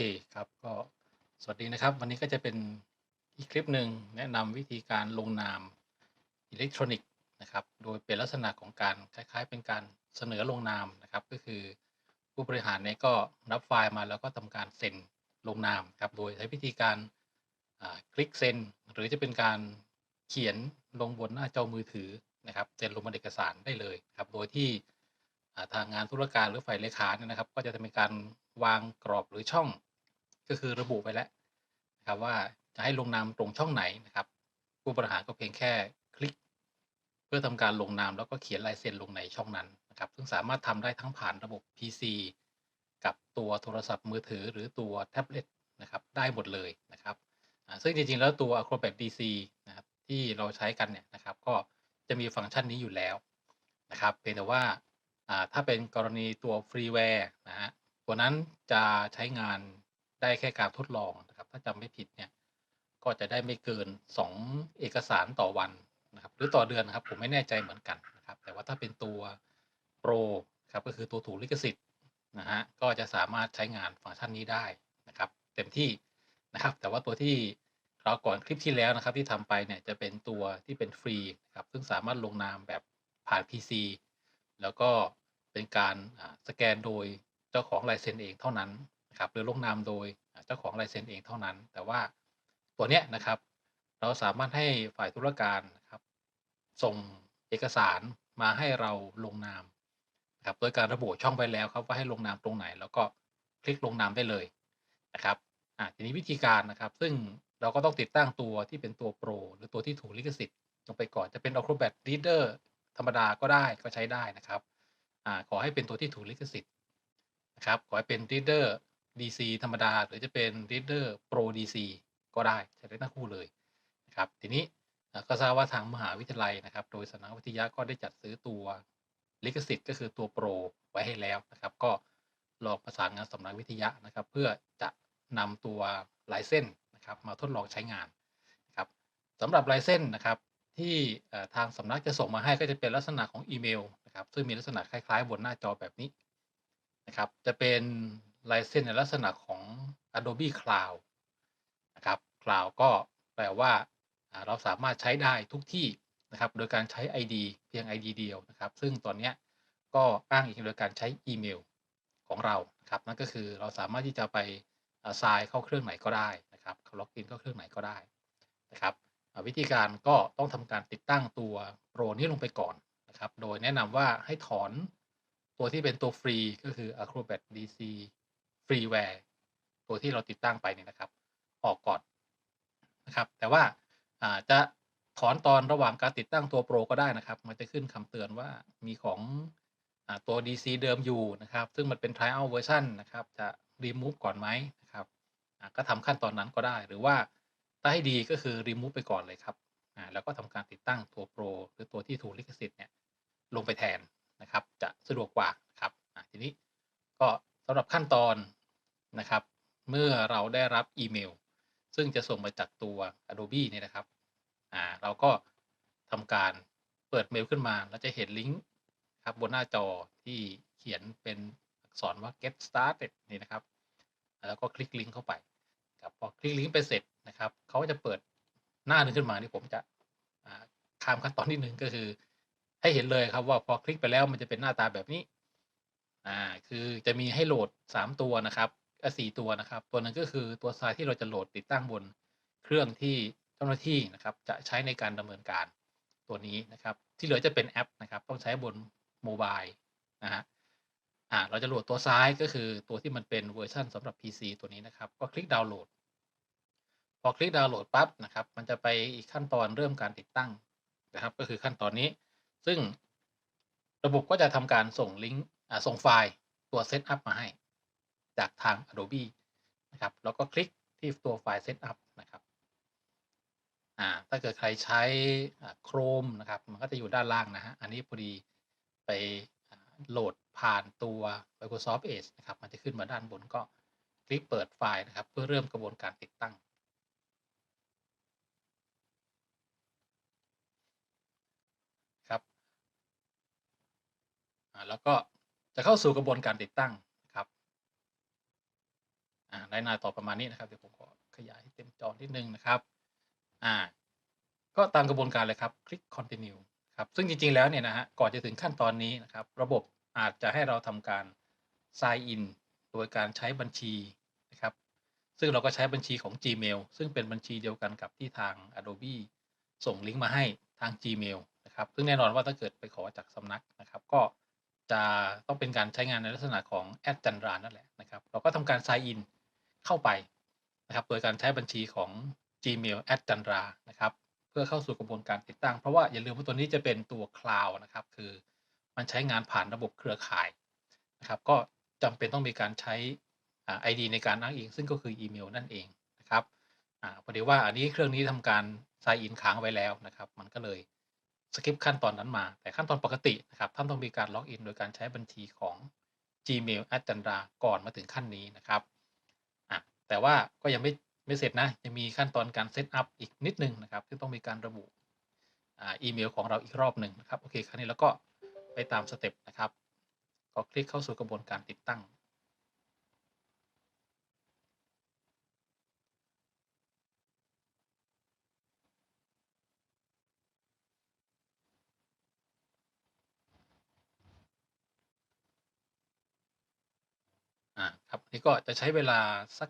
เคครับก็สวัสดีนะครับ วันนี้ก็จะเป็นอีกคลิปหนึ่งแนะนำวิธีการลงนามอิเล็กทรอนิกส์นะครับ โดยเป็นลักษณะของการคล้ายๆ เป็นการเสนอลงนามนะครับ ก็คือผู้บริหารเนี่ยก็รับไฟล์มาแล้วก็ทำการเซ็นลงนามครับโดยใช้วิธีการคลิกเซ็นหรือจะเป็นการเขียนลงบนหน้าจอมือถือนะครับเซ็นลงบนเอกสารได้เลยครับโดยที่ทางงานธุรการหรือฝ่ายเลขาเนี่ยนะครับ ก็จะเป็นการวางกรอบหรือช่อง ก็คือระบุไปแล้วนะครับว่าจะให้ลงนามตรงช่องไหนนะครับ ผู้บริหารก็เพียงแค่คลิก เพื่อทำการลงนามแล้วก็เขียนลายเซ็นลงในช่องนั้นนะครับ ซึ่งสามารถทำได้ทั้งผ่านระบบ PC กับตัวโทรศัพท์มือถือหรือตัวแท็บเล็ตนะครับได้หมดเลยนะครับซึ่งจริงๆ แล้วตัว Acrobat DC นะครับที่เราใช้กันเนี่ยนะครับ ก็จะมีฟังก์ชันนี้อยู่แล้วนะครับเพียงแต่ว่าถ้าเป็นกรณีตัวฟรีแวร์นะฮะตัวนั้นจะใช้งาน ได้แค่การทดลองนะครับ ถ้าจำไม่ผิดเนี่ยก็จะได้ไม่เกิน 2 เอกสารต่อวันนะครับ หรือต่อเดือนนะครับ ผมไม่แน่ใจเหมือนกันนะครับ แต่ว่าถ้าเป็นตัวโปรครับก็คือตัวถูกลิขสิทธิ์นะฮะก็จะสามารถใช้งานฟังก์ชันนี้ได้นะครับ เต็มที่นะครับ แต่ว่าตัวที่เราก่อนคลิปที่แล้วนะครับ ที่ทำไปเนี่ยจะเป็นตัวที่เป็นฟรีนะครับ ซึ่งสามารถลงนามแบบผ่าน PC แล้วก็เป็นการสแกนโดยเจ้าของลายเซ็นเองเท่านั้น นะครับหรือลงนามโดยเจ้าของลายเซ็นเองเท่านั้น แต่ว่าตัวเนี้ยนะครับเราสามารถให้ฝ่ายธุรการนะครับส่งเอกสารมาให้เราลงนามนะครับโดยการระบุช่องไปแล้วครับว่าให้ลงนามตรงไหน แล้วก็คลิกลงนามได้เลยนะครับอ่าทีนี้วิธีการนะครับ ซึ่งเราก็ต้องติดตั้งตัวที่เป็นตัวโปรหรือตัวที่ถูกลิขสิทธิ์ลงไปก่อนจะเป็น Acrobat Reader ธรรมดาก็ได้ก็ใช้ได้นะครับอ่าขอให้เป็นตัวที่ถูกลิขสิทธิ์นะครับขอให้เป็น Reader DC ธรรมดา หรือจะเป็น Reader Pro DC ก็ได้ใช้ได้ทั้งคู่เลยนะครับทีนี้ก็ทราบว่าทางมหาวิทยาลัยนะครับ โดยสำนักวิทยาก็ได้จัดซื้อตัวลิขสิทธิ์ก็คือตัวโปรไว้ให้แล้วนะครับ ก็ลองประสานงานสำนักวิทยานะครับ เพื่อจะนำตัวลายเส้นนะครับ มาทดลองใช้งานนะครับสำหรับลายเส้นนะครับที่ทางสำนักจะส่งมาให้ก็จะเป็นลักษณะของอีเมลนะครับ ซึ่งมีลักษณะคล้ายๆ บนหน้าจอแบบนี้นะครับ จะเป็น ลายเส้นในลักษณะของ Adobe Cloud นะครับ Cloud ก็แปลว่าเราสามารถใช้ได้ทุกที่นะครับ โดยการใช้ ID เพียง ID เดียวนะครับ ซึ่งตอนนี้ก็อ้างอิงโดยการใช้อีเมลของเรานะครับนั่นก็คือเราสามารถที่จะไปอ่า sign เข้าเครื่องไหนก็ได้นะครับล็อกอินเข้าเครื่องไหนก็ได้นะครับวิธีการก็ต้องทำการติดตั้งตัวโปรนี้ลงไปก่อนนะครับ โดยแนะนำว่าให้ถอนตัวที่เป็นตัวฟรีก็คือ Acrobat DC Freeware ตัวที่เราติดตั้งไปเนี่ยนะครับ ออกก่อนนะครับ แต่ว่าจะถอนตอนระหว่างการติดตั้งตัวโปรก็ได้นะครับ มันจะขึ้นคำเตือนว่ามีของอตัว DC เดิมอยู่นะครับ ซึ่งมันเป็น trial version นะครับ จะ remove ก่อนไหมนะครับก็ทำขั้นตอนนั้นก็ได้ หรือว่าถ้าให้ดีก็คือ remove ไปก่อนเลยครับแล้วก็ทำการติดตั้งตัวโปรหรือตัวที่ถูกลิขสิทธิ์เนี่ยลงไปแทนนะครับ จะสะดวกกว่านะครับทีนี้ก็สำหรับขั้นตอน นะครับ เมื่อเราได้รับอีเมล ซึ่งจะส่งมาจากตัว Adobe เนี่ยนะครับอ่าเราก็ทำการเปิดเมลขึ้นมา แล้วจะเห็นลิงก์ครับบนหน้าจอที่เขียนเป็นอักษรว่า get started นี่นะครับ แล้วก็คลิกลิงก์เข้าไปครับพอคลิกลิงก์ไปเสร็จนะครับเขาก็จะเปิดหน้าหนึงขึ้นมาที่ผมจะอ่าข้ามขั้นตอนนิดนึงก็คือ ให้เห็นเลยครับว่าพอคลิกไปแล้วมันจะเป็นหน้าตาแบบนี้อ่าคือจะมีให้โหลด 3 ตัวนะครับ สี่ตัวนะครับ ตัวหนึงก็คือตัวไฟล์ที่เราจะโหลดติดตั้งบนเครื่องที่เจ้าหน้าที่นะครับ จะใช้ในการดำเนินการตัวนี้นะครับ ที่เหลือจะเป็นแอปนะครับ ต้องใช้บนโมบายนะฮะอ่าเราจะโหลดตัวซ้ายก็คือตัวที่มันเป็นเวอร์ชันสำหรับ PC ตัวนี้นะครับ ก็คลิกดาวน์โหลด พอคลิกดาวน์โหลดปั๊บนะครับ มันจะไปอีกขั้นตอนเริ่มการติดตั้งนะครับ ก็คือขั้นตอนนี้ ซึ่งระบบก็จะทำการส่งลิงก์อ่าส่งไฟล์ตัวเซตอัพมาให้ จากทาง Adobe นะครับ แล้วก็คลิกที่ตัวไฟล์เซตอัพนะครับอ่าถ้าเกิดใครใช้ Chrome นะครับ มันก็จะอยู่ด้านล่างนะฮะ อันนี้พอดีไปโหลดผ่านตัว Microsoft Edge นะครับ มันจะขึ้นมาด้านบนก็คลิกเปิดไฟล์นะครับ เพื่อเริ่มกระบวนการติดตั้งครับอ่าแล้วก็จะเข้าสู่กระบวนการติดตั้ง ได้หน้าต่อประมาณนี้นะครับเดี๋ยวผมขอขยายให้เต็มจอนิดนึงนะครับอ่าก็ตามกระบวนการเลยครับคลิก continue ครับซึ่งจริงๆแล้วเนี่ยนะฮะก่อนจะถึงขั้นตอนนี้นะครับ ระบบอาจจะให้เราทำการ sign in โดยการใช้บัญชีนะครับ ซึ่งเราก็ใช้บัญชีของ Gmail ซึ่งเป็นบัญชีเดียวกันกับที่ทาง Adobe ส่งลิงก์มาให้ทาง Gmail นะครับ ซึ่งแน่นอนว่าถ้าเกิดไปขอจากสำนักนะครับ ก็จะต้องเป็นการใช้งานในลักษณะของแอดจันรานั่นแหละนะครับ เราก็ทำการ sign in เข้าไปนะครับ โดยการใช้บัญชีของ Gmail แอดจันรานะครับ เพื่อเข้าสู่กระบวนการติดตั้ง เพราะว่าอย่าลืมว่าตัวนี้จะเป็นตัวคลาวนะครับ คือมันใช้งานผ่านระบบเครือข่ายนะครับ ก็จำเป็นต้องมีการใช้อ่า ID ในการอ้างอิง ซึ่งก็คืออีเมลนั่นเองนะครับอ่าพอดีว่าอันนี้เครื่องนี้ทำการ sign in ค้างไว้แล้วนะครับ มันก็เลยสกิปขั้นตอนนั้นมา แต่ขั้นตอนปกตินะครับท่านต้องมีการล็อกอินโดยการใช้บัญชีของ Gmail แอดจันราก่อนมาถึงขั้นนี้นะครับ แต่ว่าก็ยังไม่ไม่เสร็จนะยังมีขั้นตอนการเซตอัพอีกนิดนึงนะครับที่ต้องมีการระบุอีเมลของเราอีกรอบหนึ่งนะครับโอเคครั้นี้แล้วก็ไปตามสเต็ปนะครับก็คลิกเข้าสู่กระบวนการติดตั้ง อ่าครับนี่ก็จะใช้เวลาสัก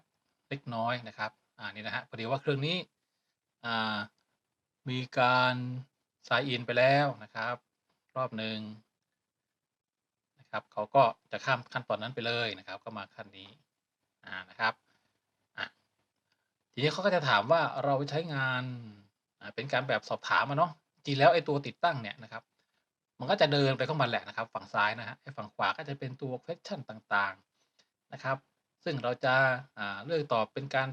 เล็กน้อยนะครับอ่านี่นะฮะพอดีว่าเครื่องนี้อ่ามีการสายอินไปแล้วนะครับ รอบหนึ่งนะครับเขาก็จะข้ามขั้นตอนนั้นไปเลยนะครับ ก็มาขั้นนี้อ่านะครับอะทีนี้เขาก็จะถามว่าเราใช้งานอ่าเป็นการแบบสอบถามมาเนาะจริงแล้วไอ้ตัวติดตั้งเนี่ยนะครับ มันก็จะเดินไปเข้ามันแหละนะครับ ฝั่งซ้ายนะฮะไอ้ฝั่งขวาก็จะเป็นตัว question ต่างๆนะครับ ซึ่งเราจะาเลือกตอบเป็นการ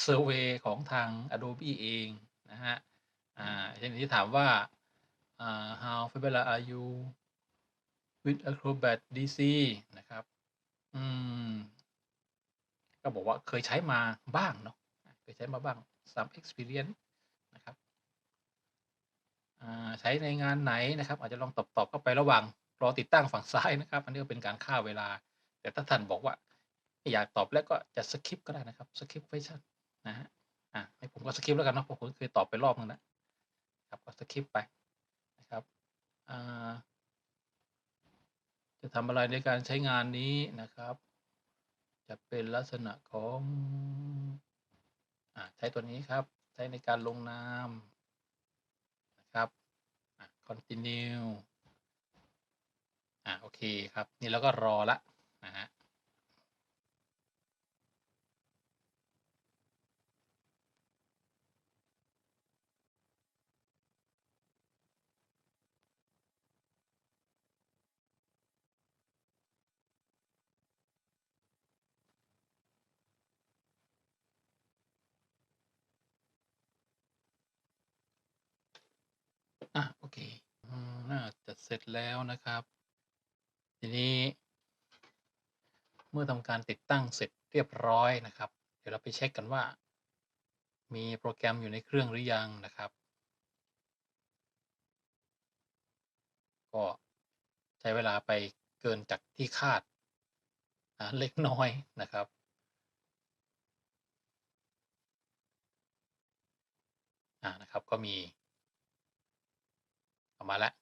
เซอร์เวยของทาง Adobe เองนะฮะอ่าเช่นที่ถามว่า how familiar are you with Acrobat DC นะครับอืมก็บอกว่าเคยใช้มาบ้างเนาะเคยใช้มาบ้าง some experience นะครับใช้ในงานไหนนะครับ อาจจะลองตอบตอบเข้าไประหว่างรอติดตั้งฝั่งซ้ายนะครับ อันนี้ก็เป็นการฆ่าเวลา แต่ถ้าท่านบอกว่า ไม่อยากตอบแล้วก็จะสคริปก็ได้นะครับสคริป question นะฮะอ่าให้ผมก็สคริปแล้วกันเนาะเพราะผมเคยตอบไปรอบนึงแล้วครับก็สคริปไปนะครับอ่าจะทำอะไรในการใช้งานนี้นะครับ จะเป็นลักษณะของอ่ใช้ตัวนี้ครับ ใช้ในการลงนามนะครับอ่า continue อ่าโอเคครับ นี่แล้วก็รอละนะฮะ เคอืมน่าจะเสร็จแล้วนะครับ ทีนี้ เมื่อทำการติดตั้งเสร็จเรียบร้อยนะครับ เดี๋ยวเราไปเช็คกันว่า มีโปรแกรมอยู่ในเครื่องหรือยังนะครับก็ใช้เวลาไปเกินจากที่คาดเล็กน้อยนะครับ อ่านะครับก็มี ออกมาแล้ว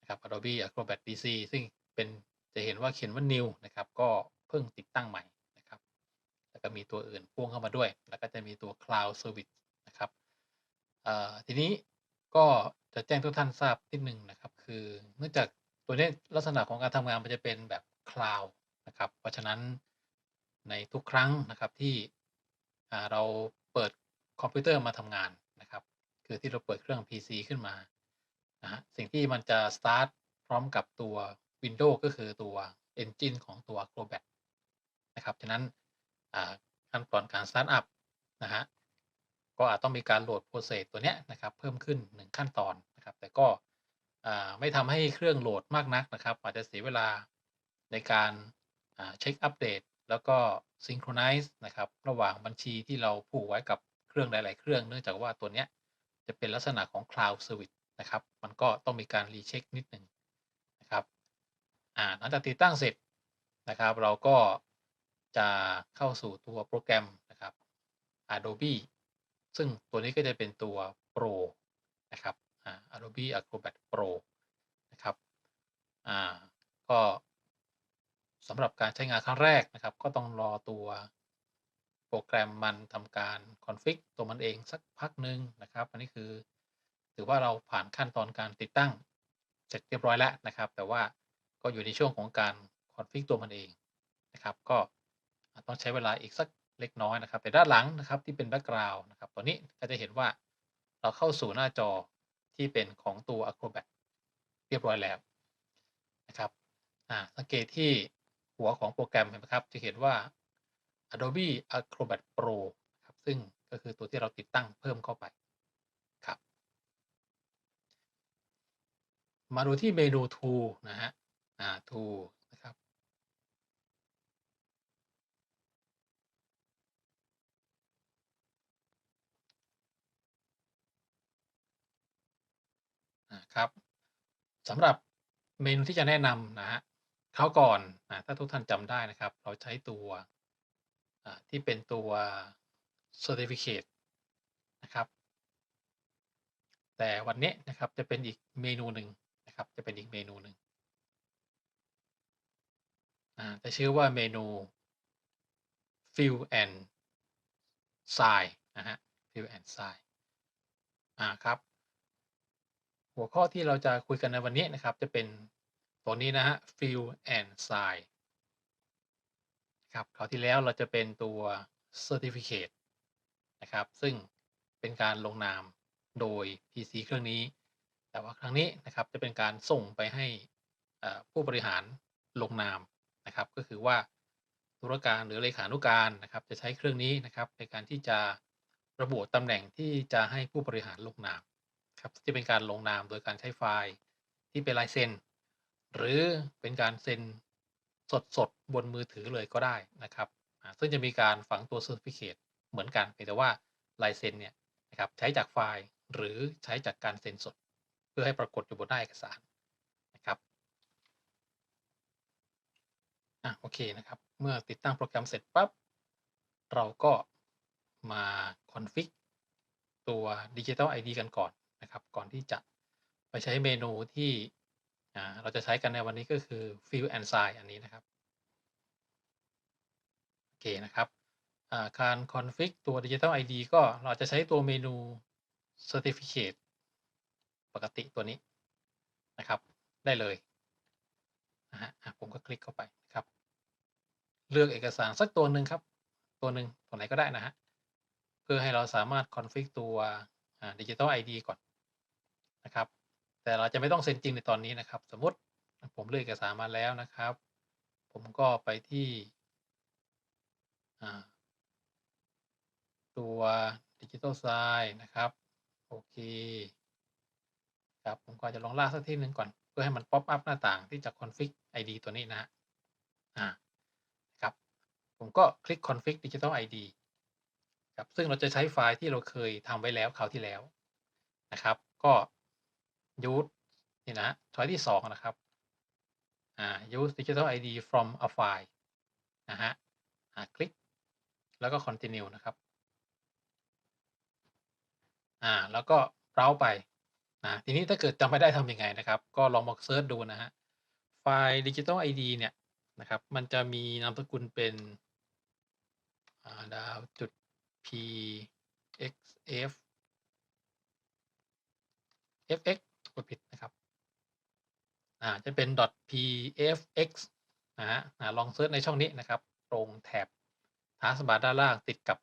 นะครับ Adobe Acrobat DC ซึ่งเป็นจะเห็นว่าเขียนว่า new นะครับ ก็เพิ่งติดตั้งใหม่นะครับ แล้วก็มีตัวอื่นพ่วงเข้ามาด้วย แล้วก็จะมีตัว Cloud Service นะครับทีนี้ก็จะแจ้งทุกท่านทราบนิดนึงนะครับ คือเนื่องจากตัวนี้ลักษณะของการทำงานมันจะเป็นแบบ Cloud นะครับ เพราะฉะนั้นในทุกครั้งนะครับที่เราเปิดคอมพิวเตอร์มาทำงานนะครับ คือที่เราเปิดเครื่อง PC ขึ้นมา นะฮะสิ่งที่มันจะ start พร้อมกับตัว Windows ก็คือตัว Engine ของตัว Acrobat นะครับฉะนั้นขั้นตอนการ start up นะฮะก็อาจต้องมีการโหลด process ตัวเนี้ยนะครับเพิ่มขึ้น 1 ขั้นตอนนะครับ แต่ก็ไม่ทำให้เครื่องโหลดมากนักนะครับ อาจจะเสียเวลาในการเช็คอัปเดตแล้วก็ synchronize นะครับระหว่างบัญชีที่เราผูกไว้กับเครื่องหลาย ๆ เครื่องเนื่องจากว่าตัวเนี้ยจะเป็นลักษณะของ Cloud Service นะครับ มันก็ต้องมีการรีเช็คนิดหนึ่งนะครับอ่าหลังจากติดตั้งเสร็จนะครับ เราก็จะเข้าสู่ตัวโปรแกรมนะครับ Adobe ซึ่งตัวนี้ก็จะเป็นตัว Pro นะครับ Adobe Acrobat Pro นะครับอ่าก็สำหรับการใช้งานครั้งแรกนะครับ ก็ต้องรอตัวโปรแกรมมันทำการคอนฟิกตัวมันเองสักพักหนึ่งนะครับ อันนี้คือ ถือว่าเราผ่านขั้นตอนการติดตั้งเสร็จเรียบร้อยแล้วนะครับ แต่ว่าก็อยู่ในช่วงของการคอนฟิกตัวมันเองนะครับ ก็ต้องใช้เวลาอีกสักเล็กน้อยนะครับ แต่ด้านหลังนะครับที่เป็นแบ็กกราวน์นะครับตัวนี้ก็จะเห็นว่าเราเข้าสู่หน้าจอที่เป็นของตัว Acrobat เรียบร้อยแล้วนะครับสังเกตที่หัวของโปรแกรมเห็นไหมครับ จะเห็นว่า Adobe Acrobat Pro ครับซึ่งก็คือตัวที่เราติดตั้งเพิ่มเข้าไปครับ มาดูที่เมนู Tool นะฮะอ่า Tool นะครับอ่าครับสำหรับเมนูที่จะแนะนำนะฮะคราวก่อนนะถ้าทุกท่านจำได้นะครับ เราใช้ตัวที่เป็นตัว Certificate นะครับ แต่วันนี้นะครับจะเป็นอีกเมนูหนึ่ง นะครับ จะเป็นอีกเมนูหนึ่งจะชื่อว่าเมนู Fill and Sign นะฮะ Fill and Sign อ่าครับ หัวข้อที่เราจะคุยกันในวันนี้นะครับ จะเป็นตัวนี้นะฮะ Fill and Sign ครับคราวที่แล้วเราจะเป็นตัว Certificate นะครับ ซึ่งเป็นการลงนามโดย PC เครื่องนี้ แต่ว่าครั้งนี้นะครับจะเป็นการส่งไปให้ผู้บริหารลงนามนะครับ ก็คือว่าธุรการหรือเลขานุการนะครับ จะใช้เครื่องนี้นะครับ ในการที่จะระบุตำแหน่งที่จะให้ผู้บริหารลงนามครับจะเป็นการลงนามโดยการใช้ไฟล์ที่เป็นลายเซ็น หรือเป็นการเซ็นสดๆบนมือถือเลยก็ได้นะครับอ่าซึ่งจะมีการฝังตัว Certificate เหมือนกันเพียงแต่ว่าลายเซ็นเนี่ยนะครับใช้จากไฟล์หรือใช้จากการเซ็นสด เพื่อให้ปรากฏอยู่บนหน้าเอกสารนะครับอะโอเคนะครับ เมื่อติดตั้งโปรแกรมเสร็จปั๊บเราก็มาคอนฟิกตัว Digital ID กันก่อนนะครับ ก่อนที่จะไปใช้เมนูที่อ่าเราจะใช้กันในวันนี้ก็คือ Fill and Sign อันนี้นะครับโอเคนะครับอ่าการคอนฟิกตัว Digital ID ก็เราจะใช้ตัวเมนู Certificate ปกติตัวนี้นะครับ ได้เลยนะฮะผมก็คลิกเข้าไปนะครับ เลือกเอกสารสักตัวหนึ่งครับ ตัวหนึ่งตัวไหนก็ได้นะฮะเพื่อให้เราสามารถคอนฟิกตัวอ่า Digital ID ก่อนนะครับ แต่เราจะไม่ต้องเซ็นจริงในตอนนี้นะครับ สมมติผมเลือกเอกสารมาแล้วนะครับ ผมก็ไปที่ตัว Digital Sign นะครับ โอเค ครับผมก็จะลองลากสักที่หนึ่งก่อน เพื่อให้มันป๊อปอัพหน้าต่างที่จะ config ID ตัวนี้นะฮะอ่าครับผมก็คลิก config digital ID ครับซึ่งเราจะใช้ไฟล์ที่เราเคยทำไว้แล้วคราวที่แล้วนะครับ ก็ use นี่นะช้อยที่สองนะครับอ่า use digital ID from a file นะฮะอ่าคลิกแล้วก็ continue นะครับอ่าแล้วก็เ r ราไป นะ ทีนี้ถ้าเกิดจำไม่ได้ทำยังไงนะครับ ก็ลองมาเซิร์ชดูนะฮะ ไฟล์ Digital ID เนี่ยนะครับ มันจะมีนามสกุลเป็นาดาวจุด p x f f x กดผิดนะครับ อ่า จะเป็น .pfx นะฮะลองเซิร์ชในช่องนี้นะครับ ตรงแถบทาสบาร์ด้านล่างติดกับ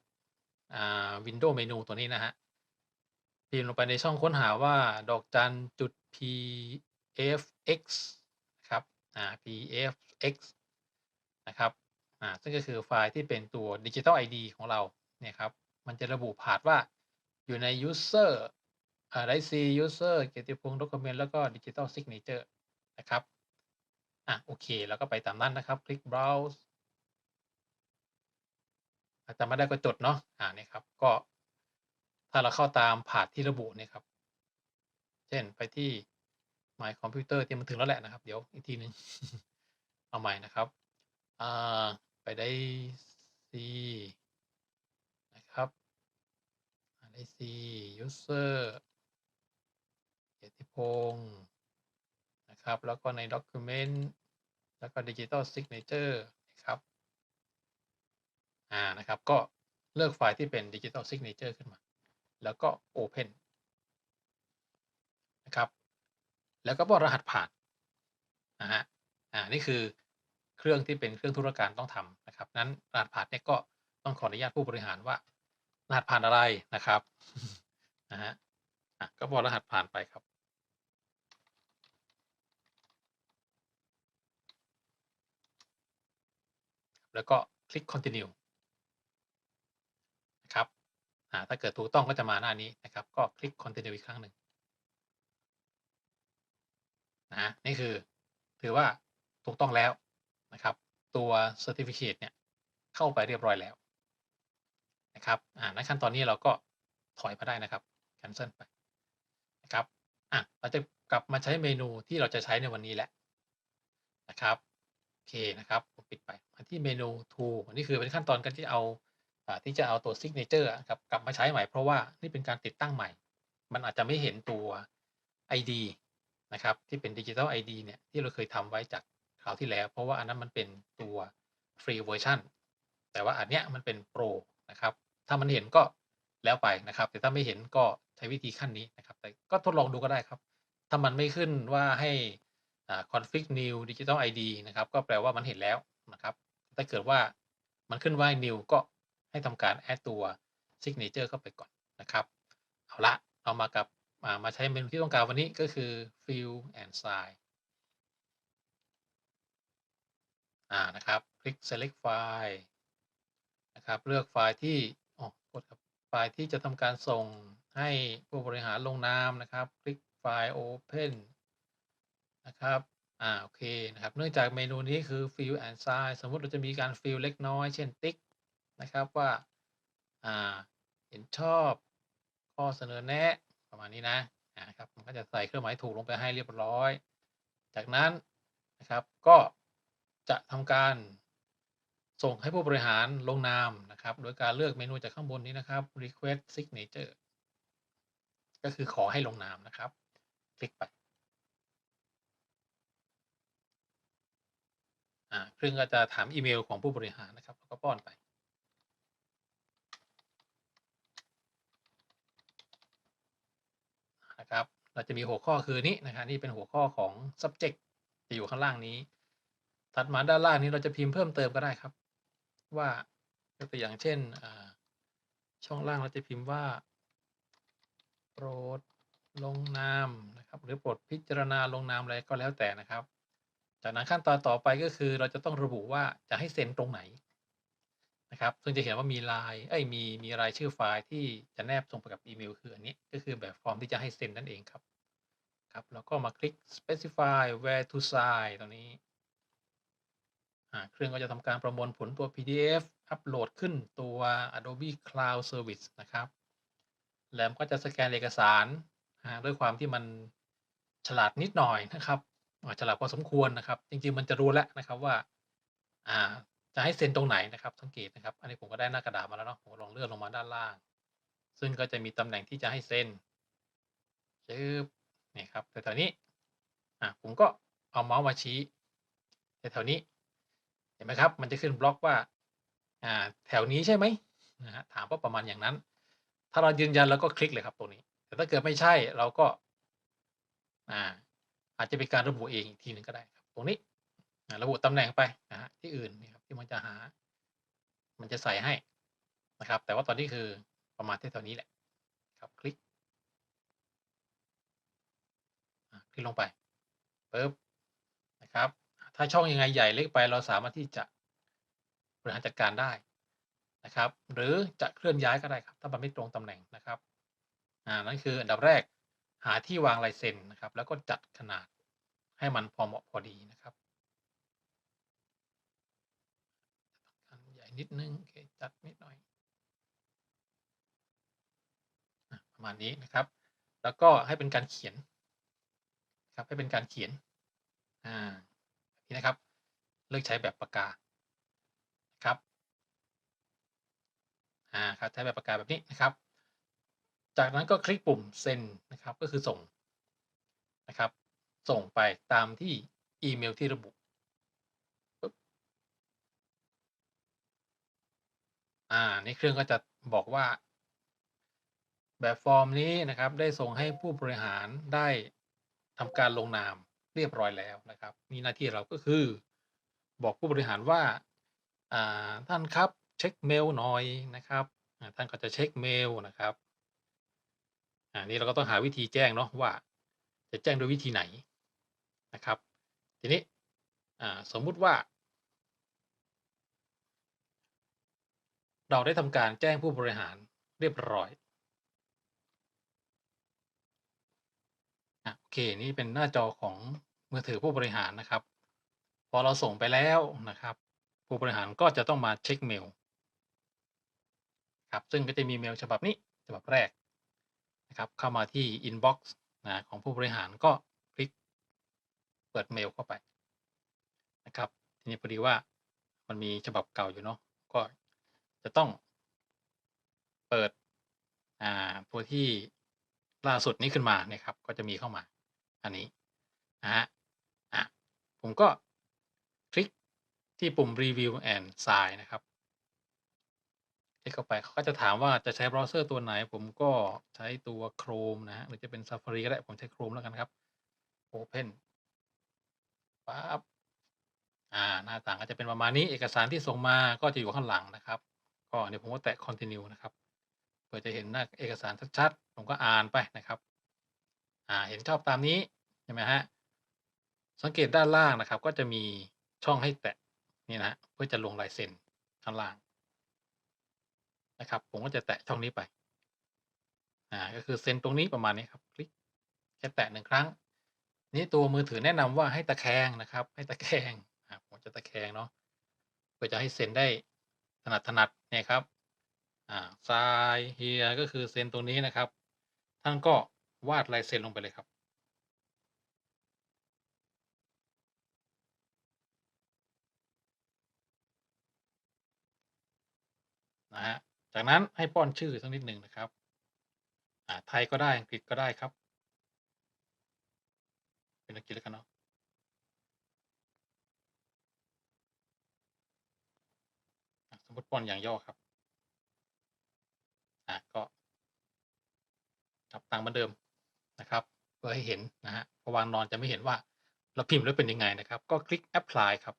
อ่า window เมนูตัวนี้นะฮะ พิมพ์ลงไปในช่องค้นหาว่าดอกจันจุด pfx นะครับอ่า pfx นะครับอ่าซึ่งก็คือไฟล์ที่เป็นตัว Digital ID ของเราเนี่ยครับมันจะระบุผ่านว่าอยู่ใน user อ่า i c user เกียรติพงศ์ document แล้วก็ digital signature นะครับอะโอเค แล้วก็ไปตามนั้นนะครับ คลิก browse จะไม่ได้ก็จดเนาะอ่านี่ครับ ก็ ถ้าเราเข้าตามผาดที่ระบุเนี่ยครับ เช่นไปที่ My Computer ที่มันถึงแล้วแหละนะครับ เดี๋ยวอีกทีหนึ่งเอาใหม่นะครับอ่าไปได้ซีนะครับได้ซี user เกียรติพงศ์นะครับ แล้วก็ใน document แล้วก็ digital signature นะครับอ่านะครับ ก็เลือกไฟล์ที่เป็น digital signature ขึ้นมา แล้วก็ open นะครับ แล้วก็บอกรหัสผ่านนะฮะอ่านี่คือเครื่องที่เป็นเครื่องธุรการต้องทำนะครับ นั้นรหัสผ่านเนี่ยก็ต้องขออนุญาตผู้บริหารว่ารหัสผ่านอะไรนะครับนะฮะอะก็บอกรหัสผ่านไปครับแล้วก็คลิก continue ถ้าเกิดถูกต้องก็จะมาหน้านี้นะครับ ก็คลิก continue อีกครั้งหนึ่งนะฮะนี่คือถือว่าถูกต้องแล้วนะครับ ตัว certificate เนี่ยเข้าไปเรียบร้อยแล้วนะครับอ่าในขั้นตอนนี้เราก็ถอยมาได้นะครับ cancel ไปนะครับอะเราจะกลับมาใช้เมนูที่เราจะใช้ในวันนี้แหละนะครับโอเคนะครับผมปิดไปมาที่เมนู tool อันนี้คือเป็นขั้นตอนการที่เอา ที่จะเอาตัว signature อะครับกลับมาใช้ใหม่เพราะว่านี่เป็นการติดตั้งใหม่ มันอาจจะไม่เห็นตัว ID นะครับที่เป็น Digital ID เนี่ยที่เราเคยทำไว้จากคราวที่แล้ว เพราะว่าอันนั้นมันเป็นตัว free version แต่ว่าอันเนี้ยมันเป็น Pro นะครับถ้ามันเห็นก็แล้วไปนะครับ แต่ถ้าไม่เห็นก็ใช้วิธีขั้นนี้นะครับ แต่ก็ทดลองดูก็ได้ครับ ถ้ามันไม่ขึ้นว่าให้อ่า config new digital ID นะครับ ก็แปลว่ามันเห็นแล้วนะครับ ถ้าเกิดว่ามันขึ้นว่า new ก็ ให้ทำการ add ตัว signature เข้าไปก่อนนะครับ เอาละเรามากับมามาใช้เมนูที่ต้องการวันนี้ก็คือ fill and sign อ่านะครับคลิก select file นะครับเลือกไฟล์ที่อ๋อกดครับไฟล์ที่จะทำการส่งให้ผู้บริหารลงนามนะครับ คลิกไฟล์ open นะครับอ่าโอเคนะครับ เนื่องจากเมนูนี้คือ fill and sign สมมติเราจะมีการ fill เล็กน้อย เช่นติ๊ก นะครับว่าอ่าเห็นชอบข้อเสนอแนะประมาณนี้นะอ่าครับมันก็จะใส่เครื่องหมายถูกลงไปให้เรียบร้อย จากนั้นนะครับก็จะทำการส่งให้ผู้บริหารลงนามนะครับ โดยการเลือกเมนูจากข้างบนนี้นะครับ request signature ก็คือขอให้ลงนามนะครับ คลิกไปอ่าเครื่องก็จะถามอีเมลของผู้บริหารนะครับ แล้วก็ป้อนไป นะครับ เราจะมีหัวข้อคือนี้นะครับนี่เป็นหัวข้อของ subject จะอยู่ข้างล่างนี้ ถัดมาด้านล่างนี้เราจะพิมพ์เพิ่มเติมก็ได้ครับ ว่ายกตัวอย่างเช่นช่องล่างเราจะพิมพ์ว่า โปรดลงนามนะครับหรือโปรดพิจารณาลงนามอะไรก็แล้วแต่นะครับ จากนั้นขั้นตอนต่อไปก็คือเราจะต้องระบุว่าจะให้เซ็นตรงไหน นะครับ ซึ่งจะเห็นว่ามีลายเอ้ยมีมีรายชื่อไฟล์ที่จะแนบส่งไปกับอีเมลคืออันนี้ก็คือแบบฟอร์มที่จะให้เซ็นนั่นเองครับครับแล้วก็มาคลิก specify where to sign ตรงนี้อ่าเครื่องก็จะทำการประมวลผลตัว PDF อัปโหลดขึ้นตัว Adobe Cloud Service นะครับ แล้วก็จะสแกนเอกสารอ่าด้วยความที่มันฉลาดนิดหน่อยนะครับอ่าฉลาดพอสมควรนะครับ จริงๆมันจะรู้แล้วนะครับว่าอ่า จะให้เซ็นตรงไหนนะครับ สังเกตนะครับ อันนี้ผมก็ได้หน้ากระดาษมาแล้วเนาะผมลองเลื่อนลงมาด้านล่าง ซึ่งก็จะมีตำแหน่งที่จะให้เซ็นจึ๊บนี่ครับแถวๆนี้อ่าผมก็เอาเมาส์มาชี้แถวๆนี้เห็นไหมครับ มันจะขึ้นบล็อกว่าอ่าแถวนี้ใช่ไหมนะฮะถามว่าประมาณอย่างนั้น ถ้าเรายืนยันแล้วก็คลิกเลยครับตรงนี้ แต่ถ้าเกิดไม่ใช่เราก็อ่าอาจจะเป็นการระบุเองอีกทีหนึ่งก็ได้ครับ ตรงนี้ระบุตำแหน่งไปนะฮะที่อื่นนี่ครับ ที่มันจะหา มันจะใส่ให้นะครับ แต่ว่าตอนนี้คือประมาณที่แถวนี้แหละ ครับคลิกคลิกลงไปปึ๊บนะครับ ถ้าช่องยังไงใหญ่เล็กไปเราสามารถที่จะบริหารจัดการได้นะครับ หรือจะเคลื่อนย้ายก็ได้ครับ ถ้ามันไม่ตรงตำแหน่งนะครับอ่านั่นคืออันดับแรกหาที่วางลายเซ็นนะครับ แล้วก็จัดขนาดให้มันพอเหมาะพอดีนะครับต้องการใหญ่ นิดนึงโอเคจัดนิดหน่อยประมาณนี้นะครับ แล้วก็ให้เป็นการเขียนครับให้เป็นการเขียนอ่านี้นะครับ เลือกใช้แบบปากกาครับอ่าครับใช้แบบประกาแบบนี้นะครับ จากนั้นก็คลิกปุ่มเซ็นนะครับก็คือส่งนะครับ ส่งไปตามที่อีเมลที่ระบุ อ่านี่เครื่องก็จะบอกว่า แบบฟอร์มนี้นะครับ ได้ส่งให้ผู้บริหารได้ทำการลงนามเรียบร้อยแล้วนะครับ นี่หน้าที่เราก็คือ บอกผู้บริหารว่าอ่าท่านครับเช็คเมลหน่อยนะครับท่านก็จะเช็คเมลนะครับอ่านี่เราก็ต้องหาวิธีแจ้งเนาะว่าจะแจ้งโดยวิธีไหนนะครับ ทีนี้สมมุติว่า เราได้ทำการแจ้งผู้บริหารเรียบร้อยโอเค นี่เป็นหน้าจอของมือถือผู้บริหารนะครับ พอเราส่งไปแล้วนะครับ ผู้บริหารก็จะต้องมาเช็คเมลครับซึ่งก็จะมีเมลฉบับนี้ฉบับแรกนะครับเข้ามาที่อินบ็อกซ์นะของผู้บริหารก็คลิกเปิดเมลเข้าไปนะครับทีนี้พอดีว่ามันมีฉบับเก่าอยู่เนาะก็ จะต้องเปิดอ่าตัวที่ล่าสุดนี้ขึ้นมาเนี่ยครับ ก็จะมีเข้ามา อันนี้นะครับอ่าผมก็คลิกที่ปุ่ม Review and Sign นะครับคลิกเข้าไปเขาก็จะถามว่าจะใช้เบราว์เซอร์ตัวไหน ผมก็ใช้ตัว Chrome นะครับหรือจะเป็น Safari ก็ได้ ผมใช้ Chrome แล้วกันครับ Open ปั๊บอ่าหน้าต่างก็จะเป็นประมาณนี้เอกสารที่ส่งมาก็จะอยู่ข้างหลังนะครับ ก็เดี๋ยวผมก็แตะ Continue นะครับเพื่อจะเห็นหน้าเอกสารชัดๆ ผมก็อ่านไปนะครับ อ่า เห็นชอบตามนี้ใช่ไหมครับสังเกตด้านล่างนะครับ ก็จะมีช่องให้แตะนี่นะเพื่อจะลงลายเซ็นข้างล่างนะครับ ผมก็จะแตะช่องนี้ไป อ่า ก็คือเซ็นตรงนี้ประมาณนี้ครับ คลิกแค่แตะ1ครั้ง นี้ตัวมือถือแนะนำว่าให้ตะแคงนะครับ ให้ตะแคงอ่าผมจะตะแคงเนาะ เพื่อจะให้เซ็นได้ ถนัดเนี่ยครับอ่า Sign here ก็คือเซ็นตรงนี้นะครับ ท่านก็วาดลายเซ็นลงไปเลยครับ นะครับจากนั้นให้ป้อนชื่อสักนิดหนึ่งนะครับอ่าไทยก็ได้อังกฤษก็ได้ครับ เป็นอังกฤษแล้วกันเนาะ มมุติปอนอย่างย่อครับ อ่าก็นับตังเหมือนเดิมนะครับ เพื่อให้เห็นนะครับพอวางนอนจะไม่เห็นว่าเราพิมพ์แล้วเป็นยังไงนะครับ ก็คลิก Apply ครับ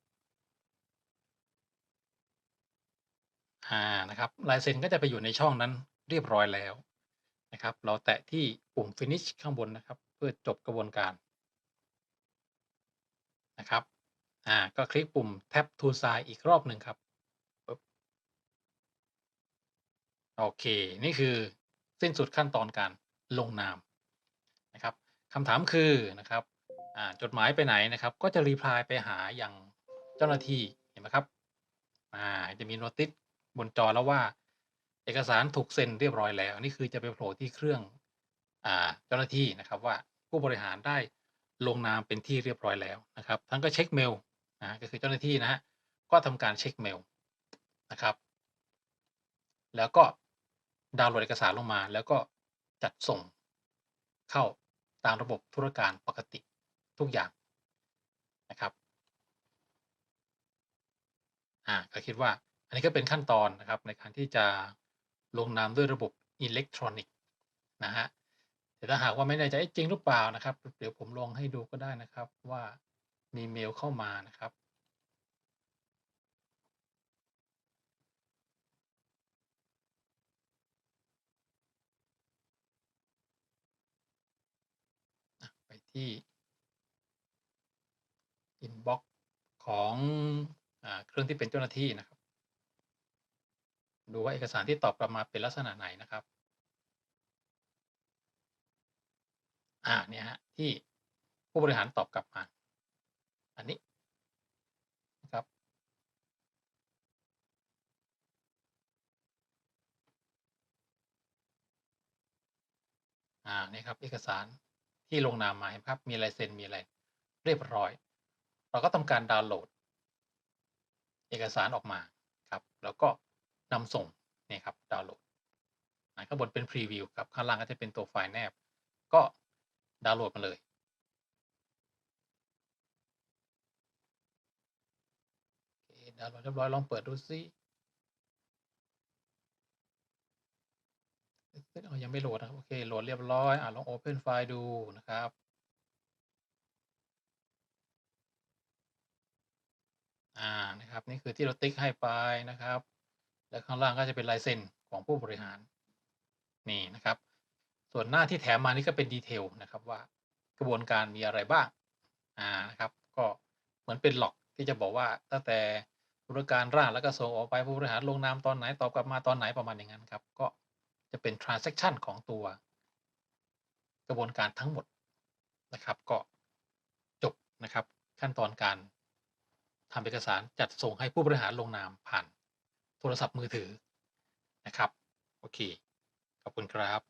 อ่านะครับลายเซ็นก็จะไปอยู่ในช่องนั้นเรียบร้อยแล้วนะครับ เราแตะที่ปุ่ม Finish ข้างบนนะครับ เพื่อจบกระบวนการนะครับอ่าก็คลิกปุ่ม Tap to Sign อีกรอบหนึ่งครับ ปึ๊บ โอเค นี่คือสิ้นสุดขั้นตอนการลงนามนะครับคำถามคือนะครับจดหมายไปไหนนะครับ ก็จะ reply ไปหาอยังเจ้าหน้าที่เห็นไหมครับจะมี notice บนจอแล้วว่า เอกสารถูกเซ็นเรียบร้อยแล้ว นี่คือจะไปโผล่ที่เครื่องเจ้าหน้าที่นะครับว่าผู้บริหารได้ลงนามเป็นที่เรียบร้อยแล้วนะครับท่านก็เช็คเมลนะก็คือเจ้าหน้าที่นะครับก็ทำการเช็คเมลนะครับ แล้วก็ ดาวน์โหลดเอกสารลงมา แล้วก็จัดส่งเข้าตามระบบธุรการปกติทุกอย่างนะครับอ่าก็คิดว่าอันนี้ก็เป็นขั้นตอนนะครับในการที่จะลงนามด้วยระบบอิเล็กทรอนิกส์นะครับแต่ถ้าหากว่าไม่แน่ใจจริงหรือเปล่านะครับ เดี๋ยวผมลองให้ดูก็ได้นะครับว่ามีเมลเข้ามานะครับ ที่อินบ็อกของอเครื่องที่เป็นเจ้าหน้าที่นะครับ ดูว่าเอกสารที่ตอบกลับมาเป็นลักษณะไหนนะครับ อ่าเนี่ยครับที่ผู้บริหารตอบกลับมา อันนี้นะครับ อ่านี่ครับเอกสาร ที่ลงนามมาเห็นไหมครับ มีลายเซ็นมีอะไรเรียบร้อย เราก็ทำการดาวน์โหลด เอกสารออกมาครับ แล้วก็นำส่งนี่ครับดาวน์โหลดข้างบนเป็นพรีวิวครับข้างล่างก็จะเป็นตัวไฟล์แนบ ก็ดาวน์โหลดมาเลยดาวน์โหลดเรียบร้อยลองเปิดดูซิ เอายังไม่โหลดนะครับ โอเค โหลดเรียบร้อย อ่าลอง Open ไฟล์ดูนะครับ อ่า นะครับ นี่คือที่เราติ๊กให้ไปนะครับ แล้วข้างล่างก็จะเป็นลายเซ็นของผู้บริหาร นี่นะครับ ส่วนหน้าที่แถมมานี่ก็เป็นดีเทลนะครับว่ากระบวนการมีอะไรบ้าง อ่า นะครับ ก็เหมือนเป็นหลอกที่จะบอกว่าตั้งแต่บริการร่างแล้วก็ส่งออกไปผู้บริหารลงนามตอนไหนตอบกลับมาตอนไหนประมาณอย่างนั้นครับ ก็ จะเป็น transaction ของตัวกระบวนการทั้งหมดนะครับ ก็จบนะครับ ขั้นตอนการทำเอกสารจัดส่งให้ผู้บริหารลงนามผ่านโทรศัพท์มือถือนะครับ โอเค ขอบคุณครับ